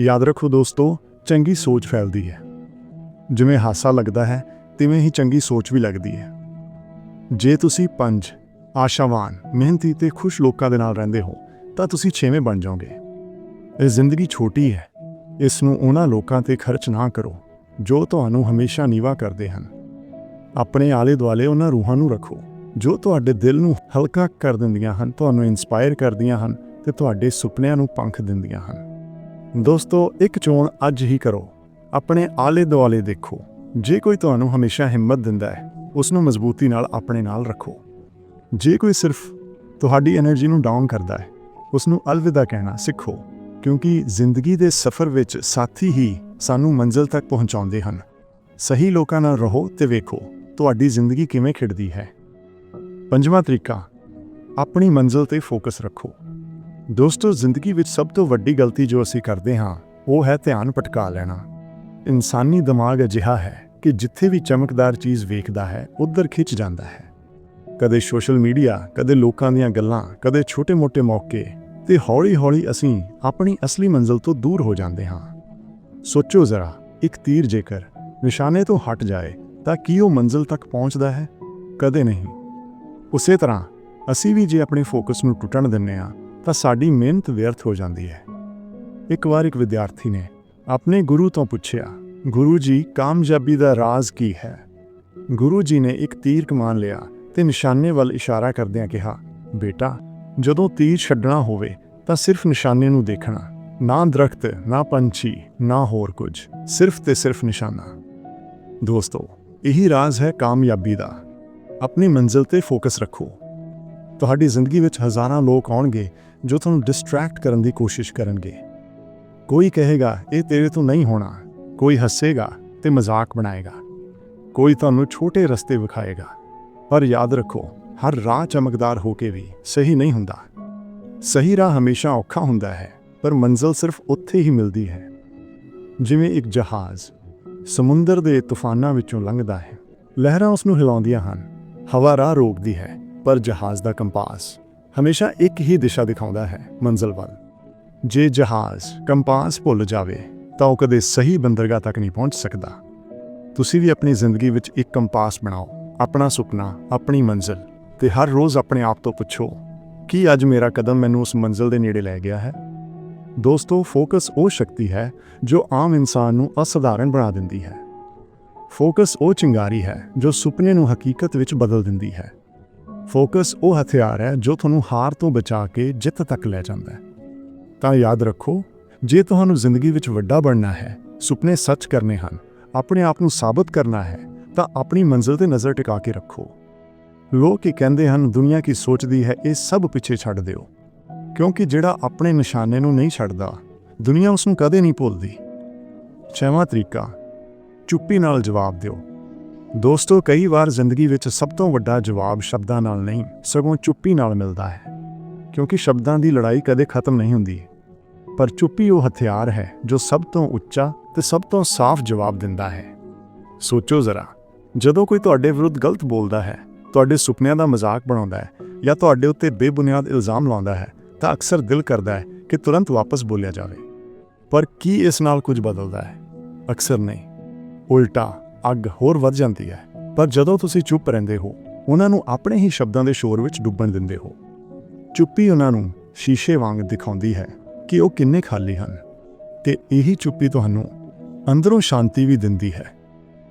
ਯਾਦ ਰੱਖੋ ਦੋਸਤੋ, ਚੰਗੀ ਸੋਚ ਫੈਲਦੀ ਹੈ। ਜਿਵੇਂ ਹਾਸਾ ਲੱਗਦਾ ਹੈ, ਤਿਵੇਂ ਹੀ ਚੰਗੀ ਸੋਚ ਵੀ ਲੱਗਦੀ ਹੈ। ਜੇ ਤੁਸੀਂ ਪੰਜ ਆਸ਼ਾਵਾਨ ਮਿਹਨਤੀ ਤੇ ਖੁਸ਼ ਲੋਕਾਂ ਦੇ ਨਾਲ ਰਹਿੰਦੇ ਹੋ, ਤਾਂ ਤੁਸੀਂ ਛੇਵੇਂ ਬਣ ਜਾਓਗੇ। ਇਹ ਜ਼ਿੰਦਗੀ ਛੋਟੀ ਹੈ। ਇਸ ਨੂੰ ਉਹਨਾਂ ਲੋਕਾਂ ਤੇ ਖਰਚ ਨਾ ਕਰੋ, ਜੋ ਤੁਹਾਨੂੰ ਹਮੇਸ਼ਾ ਨੀਵਾ ਕਰਦੇ ਹਨ। ਆਪਣੇ ਆਲੇ ਦੁਆਲੇ ਉਹਨਾਂ ਰੂਹਾਂ ਨੂੰ ਰੱਖੋ, ਜੋ ਤੁਹਾਡੇ ਦਿਲ ਨੂੰ ਹਲਕਾ ਕਰ ਦਿੰਦੀਆਂ ਹਨ, ਤੁਹਾਨੂੰ ਇਨਸਪਾਇਰ ਕਰਦੀਆਂ ਹਨ ਤੇ ਤੁਹਾਡੇ ਸੁਪਨਿਆਂ ਨੂੰ ਪੰਖ ਦਿੰਦੀਆਂ ਹਨ। ਦੋਸਤੋ, ਇੱਕ ਚੋਣ ਅੱਜ ਹੀ ਕਰੋ। ਆਪਣੇ ਆਲੇ ਦੁਆਲੇ ਦੇਖੋ। ਜੇ ਕੋਈ ਤੁਹਾਨੂੰ ਹਮੇਸ਼ਾ ਹਿੰਮਤ ਦਿੰਦਾ ਹੈ, ਉਸ ਨੂੰ ਮਜ਼ਬੂਤੀ ਨਾਲ ਆਪਣੇ ਨਾਲ ਰੱਖੋ। ਜੇ ਕੋਈ ਸਿਰਫ ਤੁਹਾਡੀ એનર્ਜੀ ਨੂੰ ਡਾਊਨ ਕਰਦਾ ਹੈ ਉਸ ਨੂੰ ਅਲਵਿਦਾ ਕਹਿਣਾ ਸਿੱਖੋ, ਕਿਉਂਕਿ ਜ਼ਿੰਦਗੀ ਦੇ ਸਫ਼ਰ ਵਿੱਚ ਸਾਥੀ ਹੀ ਸਾਨੂੰ ਮੰਜ਼ਿਲ ਤੱਕ ਪਹੁੰਚਾਉਂਦੇ ਹਨ। ਸਹੀ ਲੋਕਾਂ ਨਾਲ ਰਹੋ ਤੇ ਵੇਖੋ, ਤੁਹਾਡੀ ਜ਼ਿੰਦਗੀ ਕਿਵੇਂ ਖਿੜਦੀ ਹੈ। ਪੰਜਵਾਂ ਤਰੀਕਾ, ਆਪਣੀ ਮੰਜ਼ਿਲ ਤੇ ਫੋਕਸ ਰੱਖੋ। ਦੋਸਤੋ, ਜ਼ਿੰਦਗੀ ਵਿੱਚ ਸਭ ਤੋਂ ਵੱਡੀ ਗਲਤੀ ਜੋ ਅਸੀਂ ਕਰਦੇ ਹਾਂ, ਉਹ ਹੈ ਧਿਆਨ ਭਟਕਾ ਲੈਣਾ। ਇਨਸਾਨੀ ਦਿਮਾਗ ਅਜਿਹਾ ਹੈ ਕਿ ਜਿੱਥੇ ਵੀ ਚਮਕਦਾਰ ਚੀਜ਼ ਵੇਖਦਾ ਹੈ, ਉਧਰ ਖਿੱਚ ਜਾਂਦਾ ਹੈ। ਕਦੇ ਸੋਸ਼ਲ ਮੀਡੀਆ, ਕਦੇ ਲੋਕਾਂ ਦੀਆਂ ਗੱਲਾਂ, ਕਦੇ ਛੋਟੇ-ਮੋਟੇ ਮੌਕੇ ਤੇ ਹੌਲੀ-ਹੌਲੀ ਅਸੀਂ ਆਪਣੀ ਅਸਲੀ ਮੰਜ਼ਿਲ ਤੋਂ ਦੂਰ ਹੋ ਜਾਂਦੇ ਹਾਂ। ਸੋਚੋ ਜ਼ਰਾ, ਇੱਕ ਤੀਰ ਜੇਕਰ ਨਿਸ਼ਾਨੇ ਤੋਂ ਹਟ ਜਾਏ ਤਾਂ ਕੀ ਉਹ ਮੰਜ਼ਿਲ ਤੱਕ ਪਹੁੰਚਦਾ ਹੈ? ਕਦੇ ਨਹੀਂ। ਉਸੇ ਤਰ੍ਹਾਂ, ਅਸੀਂ ਵੀ ਜੇ ਆਪਣੇ ਫੋਕਸ ਨੂੰ ਟੁੱਟਣ ਦਿੰਨੇ ਆ ਤਾਂ ਸਾਡੀ ਮਿਹਨਤ ਵਿਅਰਥ ਹੋ ਜਾਂਦੀ ਹੈ। ਇੱਕ ਵਾਰ ਇੱਕ ਵਿਦਿਆਰਥੀ ਨੇ ਆਪਣੇ ਗੁਰੂ ਤੋਂ ਪੁੱਛਿਆ, ਗੁਰੂ ਜੀ, ਕਾਮਯਾਬੀ ਦਾ ਰਾਜ਼ ਕੀ ਹੈ? ਗੁਰੂ ਜੀ ਨੇ ਇੱਕ ਤੀਰ ਕਮਾਨ ਲਿਆ ਤੇ ਨਿਸ਼ਾਨੇ ਵੱਲ ਇਸ਼ਾਰਾ ਕਰਦਿਆਂ ਕਿਹਾ, ਬੇਟਾ, ਜਦੋਂ ਤੀਰ ਛੱਡਣਾ ਹੋਵੇ, ਤਾਂ ਸਿਰਫ ਨਿਸ਼ਾਨੇ ਨੂੰ ਦੇਖਣਾ, ਨਾ ਦਰਖਤ, ਨਾ ਪੰਛੀ, ਨਾ ਹੋਰ ਕੁਝ, ਸਿਰਫ ਤੇ ਸਿਰਫ ਨਿਸ਼ਾਨਾ। ਦੋਸਤੋ, ਇਹੀ ਰਾਜ਼ ਹੈ ਕਾਮਯਾਬੀ ਦਾ। ਆਪਣੀ ਮੰਜ਼ਿਲ ਤੇ ਫੋਕਸ ਰੱਖੋ। ਤੁਹਾਡੀ ਜ਼ਿੰਦਗੀ ਵਿੱਚ ਹਜ਼ਾਰਾਂ ਲੋਕ ਆਉਣਗੇ ਜੋ ਤੁਹਾਨੂੰ ਡਿਸਟਰੈਕਟ ਕਰਨ ਦੀ ਕੋਸ਼ਿਸ਼ ਕਰਨਗੇ। ਕੋਈ ਕਹੇਗਾ, ਇਹ ਤੇਰੇ ਤੋਂ ਨਹੀਂ ਹੋਣਾ। ਕੋਈ ਹੱਸੇਗਾ ਤੇ ਮਜ਼ਾਕ ਬਣਾਏਗਾ। ਕੋਈ ਤੁਹਾਨੂੰ ਛੋਟੇ ਰਸਤੇ ਵਿਖਾਏਗਾ। ਪਰ ਯਾਦ ਰੱਖੋ, ਹਰ ਰਾਹ ਚਮਕਦਾਰ ਹੋ ਕੇ ਵੀ ਸਹੀ ਨਹੀਂ ਹੁੰਦਾ। ਸਹੀ ਰਾਹ ਹਮੇਸ਼ਾ ਔਖਾ ਹੁੰਦਾ ਹੈ, ਪਰ ਮੰਜ਼ਿਲ ਸਿਰਫ ਉੱਥੇ ਹੀ ਮਿਲਦੀ ਹੈ। ਜਿਵੇਂ ਇੱਕ ਜਹਾਜ਼ ਸਮੁੰਦਰ ਦੇ ਤੂਫਾਨਾਂ ਵਿੱਚੋਂ ਲੰਘਦਾ ਹੈ। ਲਹਿਰਾਂ ਉਸ ਨੂੰ ਹਿਲਾਉਂਦੀਆਂ ਹਨ। ਹਵਾ ਰਾਹ ਰੋਕਦੀ ਹੈ, ਪਰ ਜਹਾਜ਼ ਦਾ ਕੰਪਾਸ ਹਮੇਸ਼ਾ ਇੱਕ ਹੀ ਦਿਸ਼ਾ ਦਿਖਾਉਂਦਾ ਹੈ, ਮੰਜ਼ਿਲ ਵੱਲ। ਜੇ ਜਹਾਜ਼ ਕੰਪਾਸ ਭੁੱਲ ਜਾਵੇ, ਤਾਂ ਉਹ ਕਦੇ ਸਹੀ ਬੰਦਰਗਾਹ ਤੱਕ ਨਹੀਂ ਪਹੁੰਚ ਸਕਦਾ। ਤੁਸੀਂ ਵੀ ਆਪਣੀ ਜ਼ਿੰਦਗੀ ਵਿੱਚ ਇੱਕ ਕੰਪਾਸ ਬਣਾਓ। ਆਪਣਾ ਸੁਪਨਾ, ਆਪਣੀ ਮੰਜ਼ਿਲ ਤੇ ਹਰ ਰੋਜ਼ ਆਪਣੇ ਆਪ ਤੋਂ ਪੁੱਛੋ, ਕੀ ਅੱਜ ਮੇਰਾ ਕਦਮ ਮੈਨੂੰ ਉਸ ਮੰਜ਼ਿਲ ਦੇ ਨੇੜੇ ਲੈ ਗਿਆ ਹੈ? ਦੋਸਤੋ, ਫੋਕਸ ਉਹ ਸ਼ਕਤੀ ਹੈ ਜੋ ਆਮ ਇਨਸਾਨ ਨੂੰ ਅਸਧਾਰਨ ਬਣਾ ਦਿੰਦੀ ਹੈ। ਫੋਕਸ ਉਹ ਚਿੰਗਾਰੀ ਹੈ ਜੋ ਸੁਪਨੇ ਨੂੰ ਹਕੀਕਤ ਵਿੱਚ ਬਦਲ ਦਿੰਦੀ ਹੈ। ਫੋਕਸ ਉਹ ਹਥਿਆਰ ਹੈ ਜੋ ਤੁਹਾਨੂੰ ਹਾਰ ਤੋਂ ਬਚਾ ਕੇ ਜਿੱਤ ਤੱਕ ਲੈ ਜਾਂਦਾ ਹੈ। ਤਾਂ ਯਾਦ ਰੱਖੋ, ਜੇ ਤੁਹਾਨੂੰ ਜ਼ਿੰਦਗੀ ਵਿੱਚ ਵੱਡਾ ਬਣਨਾ ਹੈ, ਸੁਪਨੇ ਸੱਚ ਕਰਨੇ ਹਨ, ਆਪਣੇ ਆਪ ਨੂੰ ਸਾਬਤ ਕਰਨਾ ਹੈ ਤਾਂ ਆਪਣੀ ਮੰਜ਼ਿਲ ਤੇ ਨਜ਼ਰ ਟਿਕਾ ਕੇ ਰੱਖੋ। ਲੋਕ ਕੀ ਕਹਿੰਦੇ ਹਨ, ਦੁਨੀਆ ਕੀ ਸੋਚਦੀ ਹੈ, ਇਹ ਸਭ ਪਿੱਛੇ ਛੱਡ ਦਿਓ। ਕਿਉਂਕਿ ਜਿਹੜਾ ਆਪਣੇ ਨਿਸ਼ਾਨੇ ਨੂੰ ਨਹੀਂ ਛੱਡਦਾ, ਦੁਨੀਆ ਉਸ ਨੂੰ ਕਦੇ ਨਹੀਂ ਭੁੱਲਦੀ। ਛੇਵਾਂ ਤਰੀਕਾ, ਚੁੱਪੀ ਨਾਲ ਜਵਾਬ ਦਿਓ। ਦੋਸਤੋ, ਕਈ ਵਾਰ ਜ਼ਿੰਦਗੀ ਵਿੱਚ ਸਭ ਤੋਂ ਵੱਡਾ ਜਵਾਬ ਸ਼ਬਦਾਂ ਨਾਲ ਨਹੀਂ, ਸਗੋਂ ਚੁੱਪੀ ਨਾਲ ਮਿਲਦਾ ਹੈ। ਕਿਉਂਕਿ ਸ਼ਬਦਾਂ ਦੀ ਲੜਾਈ ਕਦੇ ਖਤਮ ਨਹੀਂ ਹੁੰਦੀ। ਪਰ ਚੁੱਪੀ ਉਹ ਹਥਿਆਰ ਹੈ, ਜੋ ਸਭ ਤੋਂ ਉੱਚਾ ਤੇ ਸਭ ਤੋਂ ਸਾਫ਼ ਜਵਾਬ ਦਿੰਦਾ ਹੈ। ਸੋਚੋ ਜ਼ਰਾ ਜਦੋਂ ਕੋਈ ਤੁਹਾਡੇ ਵਿਰੁੱਧ ਗਲਤ ਬੋਲਦਾ ਹੈ, ਤੁਹਾਡੇ ਸੁਪਨਿਆਂ ਦਾ ਮਜ਼ਾਕ ਬਣਾਉਂਦਾ ਹੈ ਜਾਂ ਤੁਹਾਡੇ ਉੱਤੇ ਬੇਬੁਨਿਆਦ ਇਲਜ਼ਾਮ ਲਾਉਂਦਾ ਹੈ, ਤਾਂ ਅਕਸਰ ਦਿਲ ਕਰਦਾ ਹੈ ਕਿ ਤੁਰੰਤ ਵਾਪਸ ਬੋਲਿਆ ਜਾਵੇ। ਪਰ ਕੀ ਇਸ ਨਾਲ ਕੁਝ ਬਦਲਦਾ ਹੈ? ਅਕਸਰ ਨਹੀਂ। ਉਲਟਾ, ਅੱਗ ਹੋਰ ਵੱਧ ਜਾਂਦੀ ਹੈ। ਪਰ ਜਦੋਂ ਤੁਸੀਂ ਚੁੱਪ ਰਹਿੰਦੇ ਹੋ, ਉਹਨਾਂ ਨੂੰ ਆਪਣੇ ਹੀ ਸ਼ਬਦਾਂ ਦੇ ਸ਼ੋਰ ਵਿੱਚ ਡੁੱਬਣ ਦਿੰਦੇ ਹੋ। ਚੁੱਪੀ ਉਹਨਾਂ ਨੂੰ ਸ਼ੀਸ਼ੇ ਵਾਂਗ ਦਿਖਾਉਂਦੀ ਹੈ ਕਿ ਉਹ ਕਿੰਨੇ ਖਾਲੀ ਹਨ। ਤੇ ਇਹੀ ਚੁੱਪੀ ਤੁਹਾਨੂੰ ਅੰਦਰੋਂ ਸ਼ਾਂਤੀ ਵੀ ਦਿੰਦੀ ਹੈ।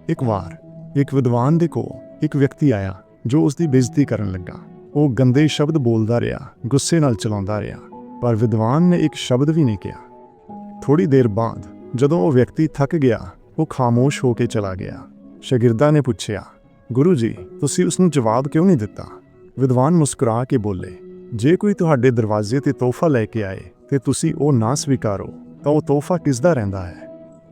ਇੱਕ ਵਾਰ ਇੱਕ ਵਿਦਵਾਨ ਦੇ ਕੋਲ ਇੱਕ ਵਿਅਕਤੀ ਆਇਆ ਜੋ ਉਸ ਦੀ ਬੇਇੱਜ਼ਤੀ ਕਰਨ ਲੱਗਾ। ਉਹ ਗੰਦੇ ਸ਼ਬਦ ਬੋਲਦਾ ਰਿਹਾ, ਗੁੱਸੇ ਨਾਲ ਚਲਾਉਂਦਾ ਰਿਹਾ, ਪਰ ਵਿਦਵਾਨ ਨੇ ਇੱਕ ਸ਼ਬਦ ਵੀ ਨਹੀਂ ਕਿਹਾ। ਥੋੜੀ ਦੇਰ ਬਾਅਦ ਜਦੋਂ ਉਹ ਵਿਅਕਤੀ ਥੱਕ ਗਿਆ, ਉਹ ਖਾਮੋਸ਼ ਹੋ ਕੇ ਚਲਾ ਗਿਆ। ਸ਼ਾਗਿਰਦਾਂ ਨੇ ਪੁੱਛਿਆ, ਗੁਰੂ ਜੀ, ਤੁਸੀਂ ਉਸ ਨੂੰ ਜਵਾਬ ਕਿਉਂ ਨਹੀਂ ਦਿੱਤਾ? ਵਿਦਵਾਨ ਮੁਸਕਰਾ ਕੇ ਬੋਲੇ, ਜੇ ਕੋਈ ਤੁਹਾਡੇ ਦਰਵਾਜ਼ੇ ਤੇ ਤੋਹਫਾ ਲੈ ਕੇ ਆਏ ਤੇ ਤੁਸੀਂ ਉਹ ਨਾ ਸਵੀਕਾਰੋ, ਤਾਂ ਉਹ ਤੋਹਫਾ ਕਿਸ ਦਾ ਰਹਿੰਦਾ ਹੈ?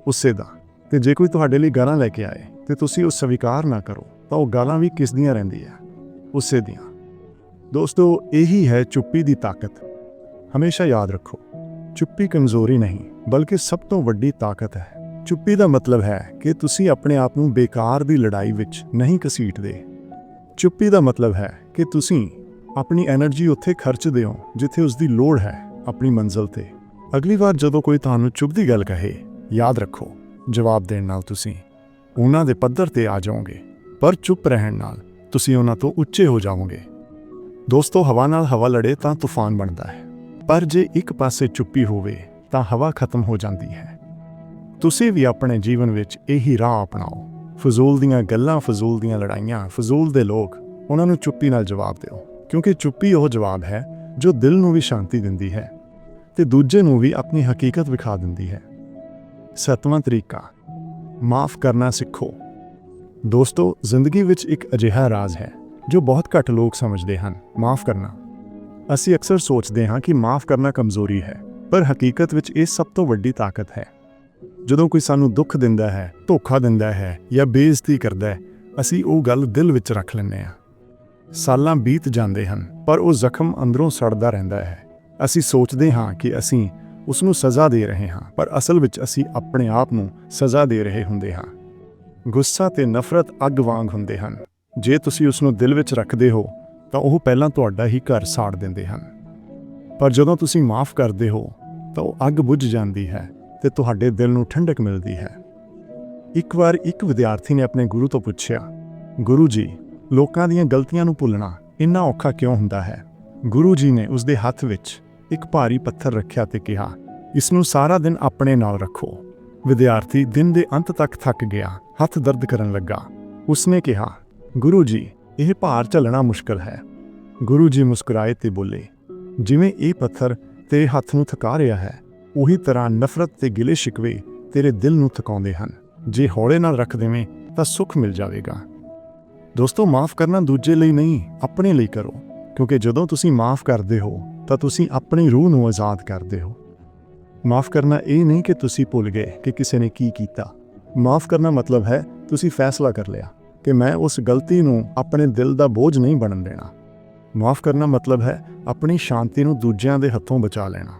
ਉਸੇ ਦਾ, ਤੇ ਜੇ ਕੋਈ ਤੁਹਾਡੇ ਲਈ ਗਾਲਾਂ ਲੈ ਕੇ ਆਏ ਤੇ ਤੁਸੀਂ ਉਹ ਸਵੀਕਾਰ ਨਾ ਕਰੋ, ਤਾਂ ਉਹ ਗਾਲਾਂ ਵੀ ਕਿਸ ਦੀਆਂ ਰਹਿੰਦੀਆਂ ਉਸੇ ਦੀਆਂ। ਦੋਸਤੋ, ਇਹੀ ਹੈ ਚੁੱਪੀ ਦੀ ਤਾਕਤ। ਹਮੇਸ਼ਾ ਯਾਦ ਰੱਖੋ, ਚੁੱਪੀ ਕਮਜ਼ੋਰੀ ਨਹੀਂ, ਬਲਕਿ ਸਭ ਤੋਂ ਵੱਡੀ ਤਾਕਤ ਹੈ। ਚੁੱਪੀ ਦਾ ਮਤਲਬ ਹੈ ਕਿ ਤੁਸੀਂ ਆਪਣੇ ਆਪ ਨੂੰ ਬੇਕਾਰ ਦੀ ਲੜਾਈ ਵਿੱਚ ਨਹੀਂ ਕਸੀਟਦੇ ਚੁੱਪੀ ਦਾ ਮਤਲਬ ਹੈ ਕਿ ਤੁਸੀਂ ਆਪਣੀ એનર્ਜੀ ਉੱਥੇ ਖਰਚ ਦਿਓ ਜਿੱਥੇ ਉਸ ਦੀ ਲੋੜ ਹੈ ਆਪਣੀ ਮੰਜ਼ਲ ਤੇ। ਅਗਲੀ ਵਾਰ ਜਦੋਂ ਕੋਈ ਤੁਹਾਨੂੰ ਚੁੱਪ ਦੀ ਗੱਲ ਕਹੇ, ਯਾਦ ਰੱਖੋ, ਜਵਾਬ ਦੇਣ ਨਾਲ ਤੁਸੀਂ ਉਹਨਾਂ ਦੇ ਪੱਧਰ ਤੇ ਆ ਜਾਓਗੇ। ਪਰ ਚੁੱਪ ਰਹਿਣ ਨਾਲ ਤੁਸੀਂ ਉਹਨਾਂ ਤੋਂ ਉੱਚੇ ਹੋ ਜਾਓਗੇ। ਦੋਸਤੋ, ਹਵਾ ਨਾਲ ਹਵਾ ਲੜੇ ਤਾਂ ਤੂਫਾਨ ਬਣਦਾ ਹੈ। ਪਰ ਜੇ ਇੱਕ ਪਾਸੇ ਚੁੱਪੀ ਹੋਵੇ, ਤਾਂ ਹਵਾ ਖਤਮ ਹੋ ਜਾਂਦੀ ਹੈ। ਤੁਸੀਂ ਵੀ ਆਪਣੇ ਜੀਵਨ ਵਿੱਚ ਇਹੀ ਰਾਹ ਅਪਣਾਓ। ਫਜ਼ੂਲ ਦੀਆਂ ਗੱਲਾਂ, ਫਜ਼ੂਲ ਦੀਆਂ ਲੜਾਈਆਂ, ਫਜ਼ੂਲ ਦੇ ਲੋਕ ਉਹਨਾਂ ਨੂੰ ਚੁੱਪੀ ਨਾਲ ਜਵਾਬ ਦਿਓ। ਕਿਉਂਕਿ ਚੁੱਪੀ ਉਹ ਜਵਾਬ ਹੈ ਜੋ ਦਿਲ ਨੂੰ ਵੀ ਸ਼ਾਂਤੀ ਦਿੰਦੀ ਹੈ ਤੇ ਦੂਜੇ ਨੂੰ ਵੀ ਆਪਣੀ ਹਕੀਕਤ ਵਿਖਾ ਦਿੰਦੀ ਹੈ। ਸਤਵਾਂ ਤਰੀਕਾ ਮਾਫ ਕਰਨਾ ਸਿੱਖੋ। ਦੋਸਤੋ, ਜ਼ਿੰਦਗੀ ਵਿੱਚ ਇੱਕ ਅਜਿਹਾ ਰਾਜ਼ ਹੈ, ਜੋ ਬਹੁਤ ਘੱਟ ਲੋਕ ਸਮਝਦੇ ਹਨ, ਮਾਫ ਕਰਨਾ। ਅਸੀਂ ਅਕਸਰ ਸੋਚਦੇ ਹਾਂ ਕਿ ਮਾਫ ਕਰਨਾ ਕਮਜ਼ੋਰੀ ਹੈ, ਪਰ ਹਕੀਕਤ ਵਿੱਚ ਇਹ ਸਭ ਤੋਂ ਵੱਡੀ ਤਾਕਤ ਹੈ। ਜਦੋਂ ਕੋਈ ਸਾਨੂੰ ਦੁੱਖ ਦਿੰਦਾ ਹੈ, ਧੋਖਾ ਦਿੰਦਾ ਹੈ ਜਾਂ ਬੇਇੱਜ਼ਤੀ ਕਰਦਾ ਹੈ, ਅਸੀਂ ਉਹ ਗੱਲ ਦਿਲ ਵਿੱਚ ਰੱਖ ਲੈਂਦੇ ਹਾਂ। ਸਾਲਾਂ ਬੀਤ ਜਾਂਦੇ ਹਨ, ਪਰ ਉਹ ਜ਼ਖਮ ਅੰਦਰੋਂ ਸੜਦਾ ਰਹਿੰਦਾ ਹੈ। ਅਸੀਂ ਸੋਚਦੇ ਹਾਂ ਕਿ ਅਸੀਂ ਉਸ ਨੂੰ ਸਜ਼ਾ ਦੇ ਰਹੇ ਹਾਂ, ਪਰ ਅਸਲ ਵਿੱਚ ਅਸੀਂ ਆਪਣੇ ਆਪ ਨੂੰ ਸਜ਼ਾ ਦੇ ਰਹੇ ਹੁੰਦੇ ਹਾਂ। ਗੁੱਸਾ ਤੇ ਨਫ਼ਰਤ ਅੱਗ ਵਾਂਗ ਹੁੰਦੇ ਹਨ। ਜੇ ਤੁਸੀਂ ਉਸ ਨੂੰ ਦਿਲ ਵਿੱਚ ਰੱਖਦੇ ਹੋ, ਤਾਂ ਉਹ ਪਹਿਲਾਂ ਤੁਹਾਡਾ ਹੀ ਘਰ ਸਾੜ ਦਿੰਦੇ ਹਨ। ਪਰ ਜਦੋਂ ਤੁਸੀਂ ਮਾਫ ਕਰਦੇ ਹੋ, ਤਾਂ ਉਹ ਅੱਗ ਬੁਝ ਜਾਂਦੀ ਹੈ ਤੇ ਤੁਹਾਡੇ ਦਿਲ ਨੂੰ ਠੰਡਕ ਮਿਲਦੀ ਹੈ। ਇੱਕ ਵਾਰ ਇੱਕ ਵਿਦਿਆਰਥੀ ਨੇ ਆਪਣੇ ਗੁਰੂ ਤੋਂ ਪੁੱਛਿਆ, ਗੁਰੂ ਜੀ, ਲੋਕਾਂ ਦੀਆਂ ਗਲਤੀਆਂ ਨੂੰ ਭੁੱਲਣਾ ਇੰਨਾ ਔਖਾ ਕਿਉਂ ਹੁੰਦਾ ਹੈ? ਗੁਰੂ ਜੀ ਨੇ ਉਸ ਦੇ ਹੱਥ ਵਿੱਚ ਇੱਕ ਭਾਰੀ ਪੱਥਰ ਰੱਖਿਆ ਤੇ ਕਿਹਾ, ਇਸ ਨੂੰ ਸਾਰਾ ਦਿਨ ਆਪਣੇ ਨਾਲ ਰੱਖੋ। ਵਿਦਿਆਰਥੀ ਦਿਨ ਦੇ ਅੰਤ ਤੱਕ ਥੱਕ ਗਿਆ, ਹੱਥ ਦਰਦ ਕਰਨ ਲੱਗਾ। ਉਸਨੇ ਕਿਹਾ, ਗੁਰੂ ਜੀ, ਇਹ ਭਾਰ ਝੱਲਣਾ ਮੁਸ਼ਕਲ ਹੈ। ਗੁਰੂ ਜੀ ਮੁਸਕਰਾਏ ਤੇ ਬੋਲੇ, ਜਿਵੇਂ ਇਹ ਪੱਥਰ ਤੇਰੇ ਹੱਥ ਨੂੰ ਥਕਾ ਰਿਹਾ ਹੈ, ਉਹੀ ਤਰ੍ਹਾਂ ਨਫ਼ਰਤ ਤੇ ਗਿਲੇ ਸ਼ਿਕਵੇ ਤੇਰੇ ਦਿਲ ਨੂੰ ਥਕਾਉਂਦੇ ਹਨ। ਜੇ ਹੌਲੇ ਨਾਲ ਰੱਖ ਦੇਵੇਂ ਤਾਂ ਸੁੱਖ ਮਿਲ ਜਾਵੇਗਾ। ਦੋਸਤੋ, ਮਾਫ ਕਰਨਾ ਦੂਜੇ ਲਈ ਨਹੀਂ, ਆਪਣੇ ਲਈ ਕਰੋ, ਕਿਉਂਕਿ ਜਦੋਂ ਤੁਸੀਂ ਮਾਫ ਕਰਦੇ ਹੋ ਤਾਂ ਤੁਸੀਂ ਆਪਣੀ ਰੂਹ ਨੂੰ ਆਜ਼ਾਦ ਕਰਦੇ ਹੋ। ਮਾਫ ਕਰਨਾ ਇਹ ਨਹੀਂ ਕਿ ਤੁਸੀਂ ਭੁੱਲ ਗਏ ਕਿ ਕਿਸੇ ਨੇ ਕੀ ਕੀਤਾ। ਮਾਫ ਕਰਨਾ ਮਤਲਬ ਹੈ ਤੁਸੀਂ ਫੈਸਲਾ ਕਰ ਲਿਆ ਕਿ ਮੈਂ ਉਸ ਗਲਤੀ ਨੂੰ ਆਪਣੇ ਦਿਲ ਦਾ ਬੋਝ ਨਹੀਂ ਬਣਨ ਦੇਣਾ। ਮਾਫ ਕਰਨਾ ਮਤਲਬ ਹੈ ਆਪਣੀ ਸ਼ਾਂਤੀ ਨੂੰ ਦੂਜਿਆਂ ਦੇ ਹੱਥੋਂ ਬਚਾ ਲੈਣਾ।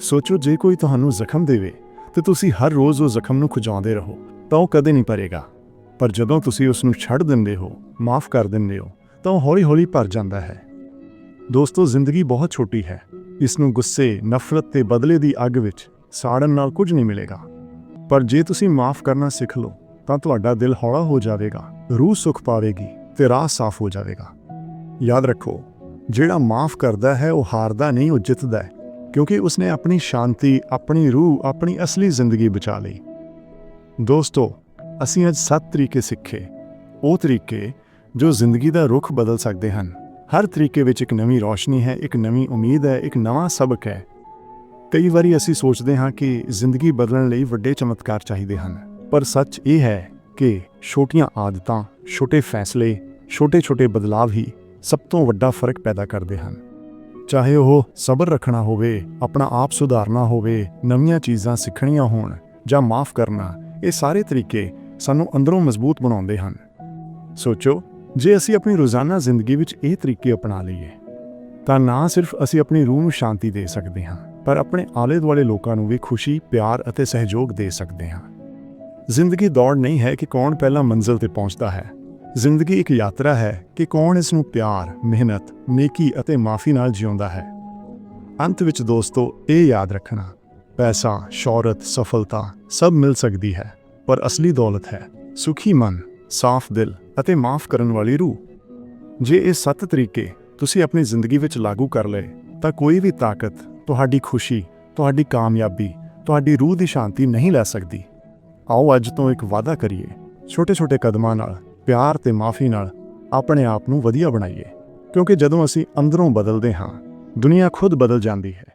ਸੋਚੋ ਜੇ ਕੋਈ ਤੁਹਾਨੂੰ ਜ਼ਖਮ ਦੇਵੇ ਤੇ ਤੁਸੀਂ ਹਰ ਰੋਜ਼ ਉਹ ਜ਼ਖਮ ਨੂੰ ਖੁਜਾਉਂਦੇ ਰਹੋ, ਤਾਂ ਉਹ ਕਦੇ ਨਹੀਂ ਭਰੇਗਾ। ਪਰ ਜਦੋਂ ਤੁਸੀਂ ਉਸ ਨੂੰ ਛੱਡ ਦਿੰਦੇ ਹੋ, ਮਾਫ ਕਰ ਦਿੰਦੇ ਹੋ, ਤਾਂ ਉਹ ਹੌਲੀ-ਹੌਲੀ ਭਰ ਜਾਂਦਾ ਹੈ। ਦੋਸਤੋ, ਜ਼ਿੰਦਗੀ ਬਹੁਤ ਛੋਟੀ ਹੈ। ਇਸ ਨੂੰ ਗੁੱਸੇ, ਨਫ਼ਰਤ ਤੇ ਬਦਲੇ ਦੀ ਅੱਗ ਵਿੱਚ ਸਾੜਨ ਨਾਲ ਕੁਝ ਨਹੀਂ ਮਿਲੇਗਾ। ਪਰ ਜੇ ਤੁਸੀਂ ਮਾਫ ਕਰਨਾ ਸਿੱਖ ਲਓ, ਤਾਂ ਤੁਹਾਡਾ ਦਿਲ ਹੌਲਾ ਹੋ ਜਾਵੇਗਾ, ਰੂਹ ਸੁਖ ਪਾਵੇਗੀ ਤੇ ਰਾਹ ਸਾਫ਼ ਹੋ ਜਾਵੇਗਾ। ਯਾਦ ਰੱਖੋ, ਜਿਹੜਾ ਮਾਫ ਕਰਦਾ ਹੈ, ਉਹ ਹਾਰਦਾ ਨਹੀਂ, ਉਹ ਜਿੱਤਦਾ ਹੈ, ਕਿਉਂਕਿ ਉਸਨੇ ਆਪਣੀ ਸ਼ਾਂਤੀ, ਆਪਣੀ ਰੂਹ, ਆਪਣੀ ਅਸਲੀ ਜ਼ਿੰਦਗੀ ਬਚਾ ਲਈ। ਦੋਸਤੋ, ਅਸੀਂ ਅੱਜ ਸੱਤ ਤਰੀਕੇ ਸਿੱਖੇ। ਉਹ ਤਰੀਕੇ ਜੋ ਜ਼ਿੰਦਗੀ ਦਾ ਰੁਖ ਬਦਲ ਸਕਦੇ ਹਨ। ਹਰ ਤਰੀਕੇ ਵਿੱਚ ਇੱਕ ਨਵੀਂ ਰੌਸ਼ਨੀ ਹੈ, ਇੱਕ ਨਵੀਂ ਉਮੀਦ ਹੈ, ਇੱਕ ਨਵਾਂ ਸਬਕ ਹੈ। ਕਈ ਵਾਰੀ ਅਸੀਂ ਸੋਚਦੇ ਹਾਂ ਕਿ ਜ਼ਿੰਦਗੀ ਬਦਲਣ ਲਈ ਵੱਡੇ ਚਮਤਕਾਰ ਚਾਹੀਦੇ ਹਨ। ਪਰ ਸੱਚ ਇਹ ਹੈ ਕਿ ਛੋਟੀਆਂ ਆਦਤਾਂ, ਛੋਟੇ ਫੈਸਲੇ, ਛੋਟੇ-ਛੋਟੇ ਬਦਲਾਵ ਹੀ ਸਭ ਤੋਂ ਵੱਡਾ ਫ਼ਰਕ ਪੈਦਾ ਕਰਦੇ ਹਨ। ਚਾਹੇ ਉਹ ਸਬਰ ਰੱਖਣਾ ਹੋਵੇ, ਆਪਣਾ ਆਪ ਸੁਧਾਰਨਾ ਹੋਵੇ, ਨਵੀਆਂ ਚੀਜ਼ਾਂ ਸਿੱਖਣੀਆਂ ਹੋਣ ਜਾਂ ਮਾਫ ਕਰਨਾ, ਇਹ ਸਾਰੇ ਤਰੀਕੇ ਸਾਨੂੰ ਅੰਦਰੋਂ ਮਜ਼ਬੂਤ ਬਣਾਉਂਦੇ ਹਨ। ਸੋਚੋ ਜੇ ਅਸੀਂ ਆਪਣੀ ਰੋਜ਼ਾਨਾ ਜ਼ਿੰਦਗੀ ਵਿੱਚ ਇਹ ਤਰੀਕੇ ਅਪਣਾ ਲਈਏ, ਤਾਂ ਨਾ ਸਿਰਫ ਅਸੀਂ ਆਪਣੀ ਰੂਹ ਨੂੰ ਸ਼ਾਂਤੀ ਦੇ ਸਕਦੇ ਹਾਂ, ਪਰ ਆਪਣੇ ਆਲੇ ਦੁਆਲੇ ਲੋਕਾਂ ਨੂੰ ਵੀ ਖੁਸ਼ੀ, ਪਿਆਰ ਅਤੇ ਸਹਿਯੋਗ ਦੇ ਸਕਦੇ ਹਾਂ। ਜ਼ਿੰਦਗੀ ਦੌੜ ਨਹੀਂ ਹੈ ਕਿ ਕੌਣ ਪਹਿਲਾਂ ਮੰਜ਼ਿਲ ਤੇ ਪਹੁੰਚਦਾ ਹੈ। ਜ਼ਿੰਦਗੀ ਇੱਕ ਯਾਤਰਾ ਹੈ ਕਿ ਕੌਣ ਇਸ ਨੂੰ ਪਿਆਰ, ਮਿਹਨਤ, ਨੇਕੀ ਅਤੇ ਮਾਫੀ ਨਾਲ ਜਿਉਂਦਾ ਹੈ। ਅੰਤ ਵਿੱਚ ਦੋਸਤੋ, ਇਹ ਯਾਦ ਰੱਖਣਾ, ਪੈਸਾ, ਸ਼ੌਹਰਤ, ਸਫਲਤਾ ਸਭ ਮਿਲ ਸਕਦੀ ਹੈ, ਪਰ ਅਸਲੀ ਦੌਲਤ ਹੈ ਸੁਖੀ ਮਨ। ਸਾਫ਼ ਦਿਲ ਅਤੇ ਮਾਫ ਕਰਨ ਵਾਲੀ ਰੂਹ। ਜੇ ਇਹ ਸੱਤ ਤਰੀਕੇ ਤੁਸੀਂ ਆਪਣੀ ਜ਼ਿੰਦਗੀ ਵਿੱਚ ਲਾਗੂ ਕਰ ਲਏ, ਤਾਂ ਕੋਈ ਵੀ ਤਾਕਤ, ਤੁਹਾਡੀ ਖੁਸ਼ੀ, ਤੁਹਾਡੀ ਕਾਮਯਾਬੀ, ਤੁਹਾਡੀ ਰੂਹ ਦੀ ਸ਼ਾਂਤੀ ਨਹੀਂ ਲੈ ਸਕਦੀ। ਆਓ ਅੱਜ ਤੋਂ ਇੱਕ ਵਾਅਦਾ ਕਰੀਏ, ਛੋਟੇ-ਛੋਟੇ ਕਦਮਾਂ ਨਾਲ, ਪਿਆਰ ਤੇ ਮਾਫੀ ਨਾਲ ਆਪਣੇ ਆਪ ਨੂੰ ਵਧੀਆ ਬਣਾਈਏ। ਕਿਉਂਕਿ ਜਦੋਂ ਅਸੀਂ ਅੰਦਰੋਂ ਬਦਲਦੇ ਹਾਂ, ਦੁਨੀਆ ਖੁਦ ਬਦਲ ਜਾਂਦੀ ਹੈ।